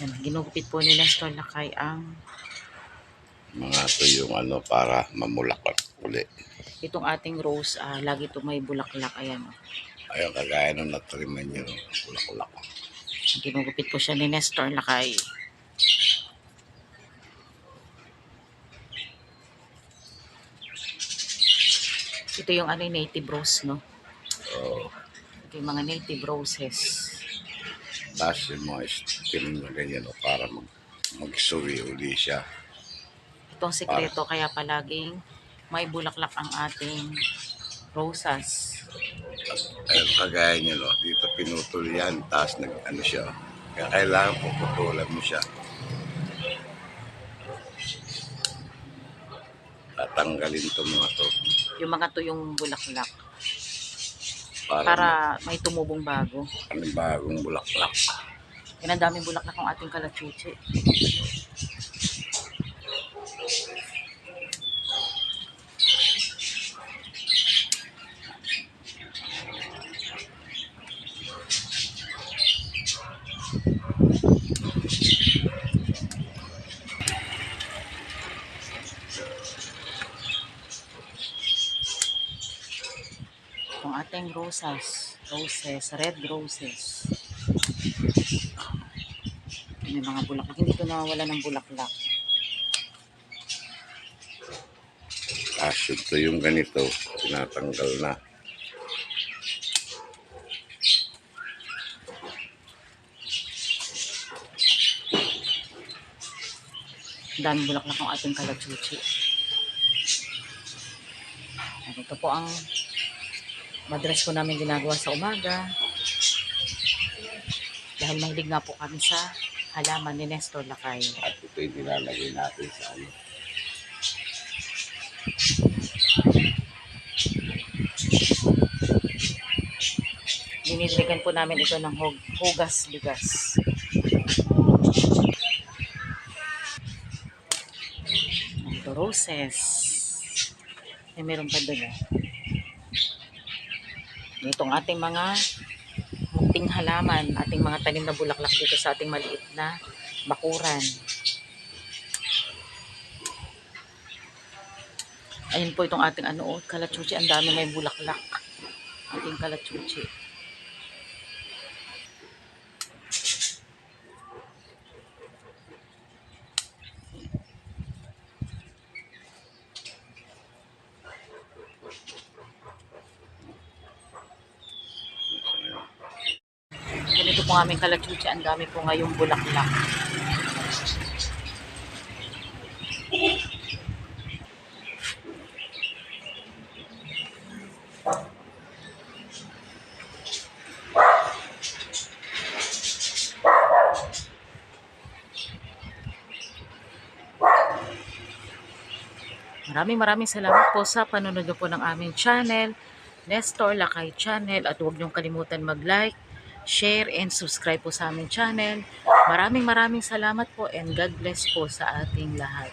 Yan, ginugupit po ni Nestor Lakay ang Mga to yung ano para mamulaklak uli. itong ating rose, ah, lagi ito may bulaklak. Ayan, oh. Ayun, kagaya nung natriman nyo, bulaklak. ginugupit po siya ni Nestor Lakay. Ito yung ano, yung native rose, no? Oo. Ito yung mga native roses. Tapos yung mga stem na ganyan o para mag, magsuwi uli siya. Itong sekreto, kaya palaging may bulaklak ang ating rosas. Ayun, kagaya nyo, no? dito pinutol yan, tapos nag, ano siya, kaya kailangan puputulan mo siya. Tatanggalin to mga to. Yung mga to yung bulaklak. Para, Para may tumubong bago. ano bagong bulaklak. Yan ang daming bulaklak ng ating kalachuchi. Itong ating rosas. Roses. Red roses. May mga bulaklak. Hindi ko nawawala ng bulaklak. Tapos ito yung ganito, tinatanggal na. Daming bulaklak ng ating kalachuchi. At ito po ang madras po namin ginagawa sa umaga. Dahil mahilig nga po kami sa halaman ni Nestor Lakay. At ito yung nilalagay natin sa ano. Diniligan po namin ito ng hug- hugas-bigas. Ito roses. May meron pa doon eh. Itong ating mga munting halaman, ating mga tanim na bulaklak dito sa ating maliit na bakuran. Ayun po itong ating ano, oh, kalachuchi. Ang dami may bulaklak. Ating kalachuchi. Ganito po aming kalachuchi. Ang dami po ngayong bulaklak. Maraming maraming salamat po sa panonood po ng aming channel, Nestor Lakay Channel. At huwag niyong kalimutan mag-like, share, and subscribe po sa aming channel. Maraming maraming salamat po and God bless po sa ating lahat.